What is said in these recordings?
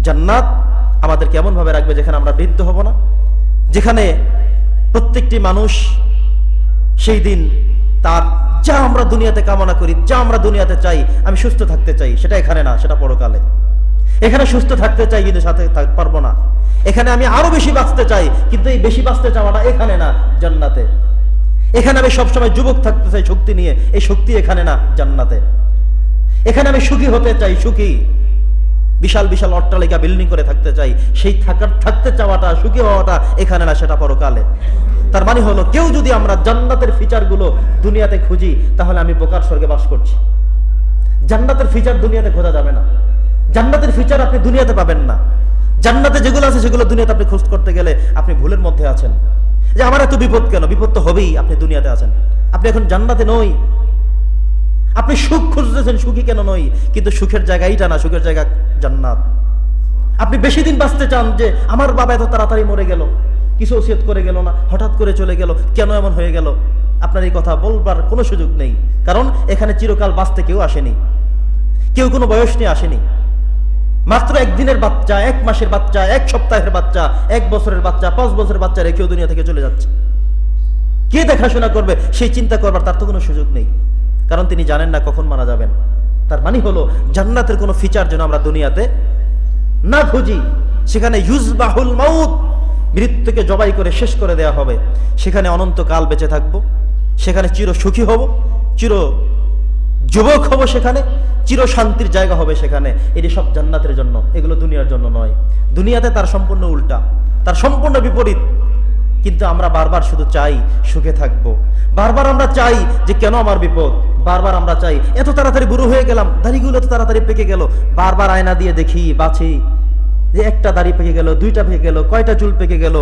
জান্নাত আমাদের কেমন ভাবে রাখবে যেখানে আমরা বৃদ্ধ হব না। যেখানে প্রত্যেকটি মানুষ সেই দিন তার যা আমরা দুনিয়াতে কামনা করি, যা আমরা দুনিয়াতে চাই, আমি সুস্থ থাকতে চাই, সেটা এখানে না, সেটা পরকালে। এখানে সুস্থ থাকতে চাই, কিন্তু সাথে পারব না। এখানে আমি আরও বেশি বাঁচতে চাই, কিন্তু এই বেশি বাঁচতে চাওয়াটা এখানে না, জান্নাতে। এখানে আমি সবসময় যুবক থাকতে চাই, শক্তি নিয়ে, এই শক্তি এখানে না, জান্নাতে। এখানে আমি সুখী হতে চাই, সুখী। বিশাল বিশাল অট্টালিকা বিল্ডিং করে থাকতে চাই। সেই থাকার, থাকতে চাওয়াটা, সুখী হওয়াটা এখানে না, সেটা পরকালে। তার মানে হলো, কেউ যদি আমরা জান্নাতের ফিচারগুলো দুনিয়াতে খুঁজি, তাহলে আমি বোকার স্বর্গে বাস করছি। জান্নাতের ফিচার দুনিয়াতে খোঁজা যাবে না। জান্নাতের ফিচার আপনি দুনিয়াতে পাবেন না। জান্নাতে যেগুলো আছে, সেগুলো দুনিয়াতে আপনি খোঁজ করতে গেলে আপনি ভুলের মধ্যে আছেন। যে আমার এত বিপদ কেন? বিপদ তো হবেই, আপনি দুনিয়াতে আছেন। আপনি এখন জান্নাতে নই। আপনি সুখ খুঁজতেছেন, সুখী কেন নই? কিন্তু সুখের জায়গা এইটা না, সুখের জায়গা জান্নাত। আপনি বেশি দিন বাঁচতে চান যে আমার বাবা এত তাড়াতাড়ি মরে গেল, কিছু ওসিয়ত করে গেল না, হঠাৎ করে চলে গেল, কেন এমন হয়ে গেল? আপনার এই কথা বলবার কোনো সুযোগ নেই, কারণ এখানে চিরকাল বাঁচতে কেউ আসেনি। কেউ কোনো বয়স নিয়ে আসেনি। মাত্র একদিনের বাচ্চা, এক মাসের বাচ্চা, এক সপ্তাহের বাচ্চা, এক বছরের বাচ্চা, পাঁচ বছরের বাচ্চা রেখেও দুনিয়া থেকে চলে যাচ্ছে। কে দেখাশোনা করবে? সেই চিন্তা করবার তার তো কোনো সুযোগ নেই। কারণ তিনি জানেন না কখন মারা যাবেন। তার মানে হলো, জান্নাতের কোনো ফিচার যেন আমরা দুনিয়াতে না খুঁজি, সেখানে ইউজবাহুল মাউত মৃত্যুকে জবাই করে শেষ করে দেয়া হবে। সেখানে অনন্তকাল বেঁচে থাকব, সেখানে চির সুখী হব, চির যুবক হব সেখানে, চির শান্তির জায়গা হবে সেখানে। এটি সব জান্নাতের জন্য, এগুলো দুনিয়ার জন্য নয়। দুনিয়াতে তার সম্পূর্ণ উল্টা, তার সম্পূর্ণ বিপরীত। কিন্তু আমরা বারবার শুধু চাই সুখে থাকব। বারবার আমরা চাই যে কেন আমার বিপদ? বারবার আমরা চাই, এত তাড়াতাড়ি বুড়ো হয়ে গেলাম, দাড়িগুলো এত তাড়াতাড়ি পেকে গেল। বারবার আয়না দিয়ে দেখি বাছি যে একটা দাড়ি পেকে গেল, দুইটা পেকে গেল, কয়টা চুল পেকে গেল?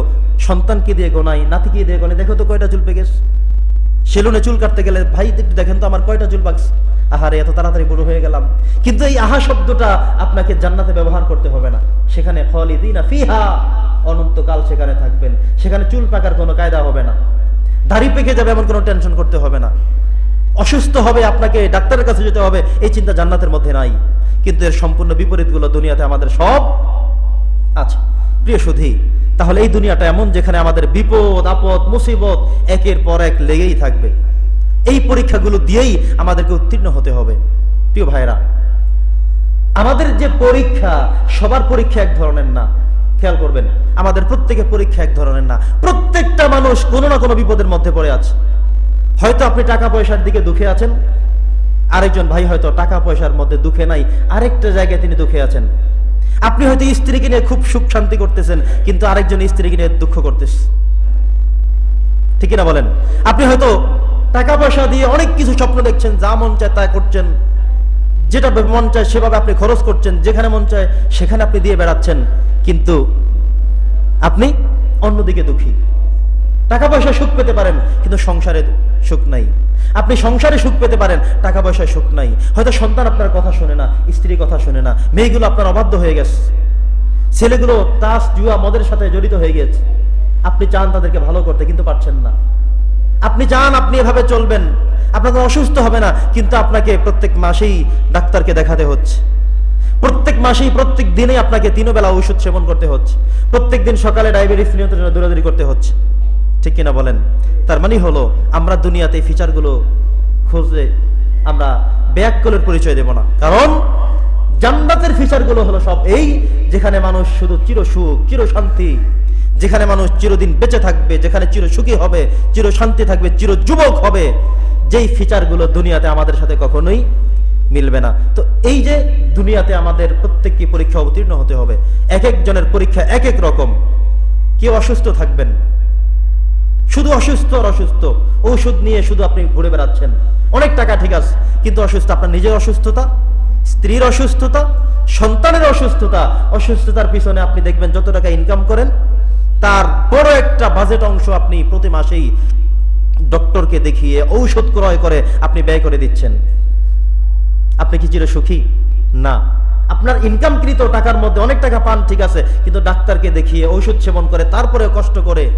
সন্তানকে দিয়ে গোনাই নাতিকে দিয়ে গোনাই দেখো তো কয়টা চুল পেকে সেলুনে চুল কাটতে গেলে, ভাই দেখেন তো আমার কয়টা চুল পাকছে? আহারে, এত তাড়াতাড়ি বুড়ো হয়ে গেলাম। কিন্তু এই আহা শব্দটা আপনাকে জান্নাতে ব্যবহার করতে হবে না। সেখানে খলিদিনা ফিহা। অনন্তকাল সেখানে থাকবেন। সেখানে চুল পাকার কোনো কায়দা হবে না। দাড়ি পেকে যাবে এমন কোনো টেনশন করতে হবে না। অসুস্থ হবে আপনাকে, ডাক্তারের কাছে যেতে হবে, এই চিন্তা জান্নাতের মধ্যে নাই। কিন্তু এর সম্পূর্ণ বিপরীতগুলো দুনিয়াতে আমাদের সব আছে। প্রিয় সুধী, তাহলে এই দুনিয়াটা এমন যেখানে আমাদের বিপদ, আপদ, মুসিবত একের পর এক লেগেই থাকবে। এই পরীক্ষাগুলো দিয়েই আমাদেরকে উত্তীর্ণ হতে হবে। প্রিয় ভাইরা আমাদের যে পরীক্ষা, সবার পরীক্ষা এক ধরনের না। খেয়াল করবেন, আমাদের প্রত্যেকের পরীক্ষা এক ধরনের না। প্রত্যেকটা মানুষ কোনো না কোনো বিপদের মধ্যে পড়ে আছে। হয়তো আপনি টাকা পয়সার দিকে দুঃখে আছেন, আরেকজন ভাই হয়তো টাকা পয়সার মধ্যে দুঃখে নাই, আরেকটা জায়গায় তিনি দুঃখে আছেন। আপনি হয়তো স্ত্রীকে নিয়ে খুব সুখ শান্তি করতেছেন, কিন্তু আরেকজন স্ত্রীকে নিয়ে দুঃখ করতেছে। ঠিক না বলেন? আপনি হয়তো টাকা পয়সা দিয়ে অনেক কিছু স্বপ্ন দেখছেন, যা মন চায় তা করছেন। যেটা মন চায় সেভাবে আপনি খরচ করছেন, যেখানে মন চায় সেখানে আপনি দিয়ে বেড়াচ্ছেন। কিন্তু আপনি অন্যদিকে দুঃখী। টাকা পয়সা সুখ পেতে পারেন, কিন্তু সংসারে সুখ নাই। আপনি সংসারে সুখ পেতে পারেন টাকা পয়সায় সুখ নাই। হয়তো সন্তান আপনার কথা শোনে না স্ত্রী কথা শোনে না, মেয়েগুলো আপনার অবাধ্য হয়ে গেছে। ছেলেগুলো তাস, জুয়া, মদের সাথে জড়িত হয়ে গেছে আপনি চান তাদেরকে ভালো করতে, কিন্তু পারছেন না। আপনি চান আপনি এভাবে চলবেন। আপনাকে অসুস্থ হবে না, কিন্তু আপনাকে প্রত্যেক মাসেই ডাক্তারকে দেখাতে হচ্ছে। প্রত্যেক মাসেই, প্রত্যেক দিনে আপনাকে তিনও বেলা ঔষধ সেবন করতে হচ্ছে। প্রত্যেক দিন সকালে ডায়াবেটিস নিয়ন্ত্রণের জন্য দৌড়াদৌড়ি করতে হচ্ছে। ঠিক কিনা বলেন? তার মানে হলো, আমরা দুনিয়াতে এই ফিচারগুলো খুঁজে আমরা ব্যাককলের পরিচয় দেব না। কারণ, জান্নাতের ফিচারগুলো হলো সব এই, যেখানে মানুষ শুধু চির সুখ, চির শান্তি, যেখানে মানুষ চিরদিন বেঁচে থাকবে, যেখানে চির সুখী হবে, চির শান্তি থাকবে, চির যুবক হবে, যেই ফিচারগুলো দুনিয়াতে আমাদের সাথে কখনোই মিলবে না। তো এই যে দুনিয়াতে আমাদের প্রত্যেককে পরীক্ষা অবতীর্ণ হতে হবে এক একজনের পরীক্ষা এক এক রকম। কেউ অসুস্থ থাকবেন। শুধু অসুস্থ আর অসুস্থ। ঔষধ নিয়ে শুধু আপনি ঘুরে বেড়াচ্ছেন। অনেক টাকা ঠিক আছে, কিন্তু অসুস্থ আপনার নিজের অসুস্থতা, স্ত্রীর অসুস্থতা, সন্তানের অসুস্থতা। অসুস্থতার পিছনে আপনি দেখবেন যত টাকা ইনকাম করেন, তার বড় একটা বাজেট অংশ আপনি প্রতি মাসেই ডক্টরকে দেখিয়ে ঔষধ ক্রয় করে আপনি ব্যয় করে দিচ্ছেন। আপনি কি চির সুখী না। আপনার ইনকামকৃত টাকার মধ্যে অনেক টাকা পান, ঠিক আছে, কিন্তু ডাক্তারকে দেখিয়ে ঔষধ সেবন করে তারপরে কষ্ট করে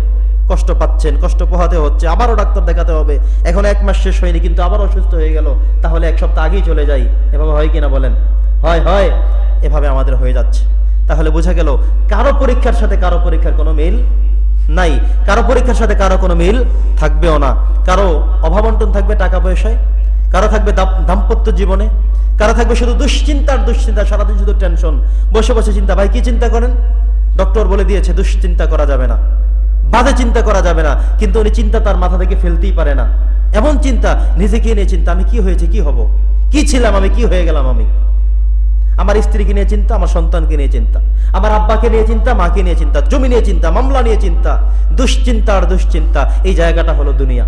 কষ্ট পাচ্ছেন, কষ্ট পোহাতে হচ্ছে, আবারও ডাক্তার দেখাতে হবে। এখন এক মাস শেষ হয়নি, কিন্তু আবার অসুস্থ হয়ে গেল, তাহলে এক সপ্তাহ আগেই চলে যাই। এভাবে হয় কিনা বলেন? হয় হয়, এভাবে আমাদের হয়ে যাচ্ছে। তাহলে বোঝা গেল, কারও পরীক্ষার সাথে কারও পরীক্ষার কোনো মিল নাই। কারও পরীক্ষার সাথে কারও কোনো মিল থাকবেও না। কারও অভাবন্টন থাকবে টাকা পয়সায়, কারও থাকবে দাম- দাম্পত্য জীবনে কারও থাকবে শুধু দুশ্চিন্তার দুশ্চিন্তা, সারাদিন শুধু টেনশন বসে বসে চিন্তা, ভাই, কি চিন্তা করেন? ডক্টর বলে দিয়েছে, দুশ্চিন্তা করা যাবে না। বাজে চিন্তা করা যাবে না, কিন্তু উনি চিন্তা তার মাথা থেকে ফেলতেই পারে না। এমন চিন্তা নিজেকে নিয়ে চিন্তা, আমি কি হয়েছে, কি হব? কি ছিলাম আমি, কি হয়ে গেলাম আমি? আমার স্ত্রীকে নিয়ে চিন্তা, আমার সন্তানকে নিয়ে চিন্তা, আমার আব্বাকে নিয়ে চিন্তা, মাকে নিয়ে চিন্তা, জমি নিয়ে চিন্তা, মামলা নিয়ে চিন্তা, দুশ্চিন্তা আর দুশ্চিন্তা, এই জায়গাটা হলো দুনিয়া।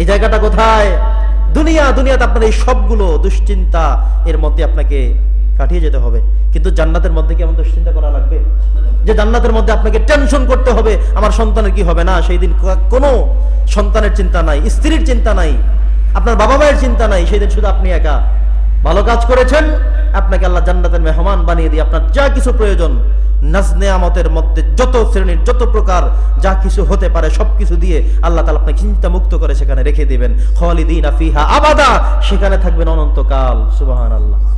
এই জায়গাটা কোথায়? দুনিয়া, দুনিয়াতে আপনার এই সবগুলো দুশ্চিন্তা এর মধ্যে আপনাকে কাটিয়ে যেতে হবে। কিন্তু জান্নাতের মধ্যে কি এমন দুশ্চিন্তা করা লাগবে? যে জান্নাতের মধ্যে আপনাকে টেনশন করতে হবে, আমার সন্তানের কি হবে না? সেই দিন কোনো সন্তানের চিন্তা নাই, স্ত্রীর চিন্তা নাই, আপনার বাবা মায়ের চিন্তা নাই, সেই দিন শুধু আপনি একা। ভালো কাজ করেছেন, আপনাকে আল্লাহ জান্নাতের মেহমান বানিয়ে দিয়ে আপনার যা কিছু প্রয়োজন নাজনেয়ামতের মধ্যে যত শ্রেণির যত প্রকার যা কিছু হতে পারে সবকিছু দিয়ে আল্লাহ তালা আপনাকে চিন্তা মুক্ত করে সেখানে রেখে দিবেন। খালিদিন আফিহা আবাদা। সেখানে থাকবেন অনন্তকাল। সুবহান আল্লাহ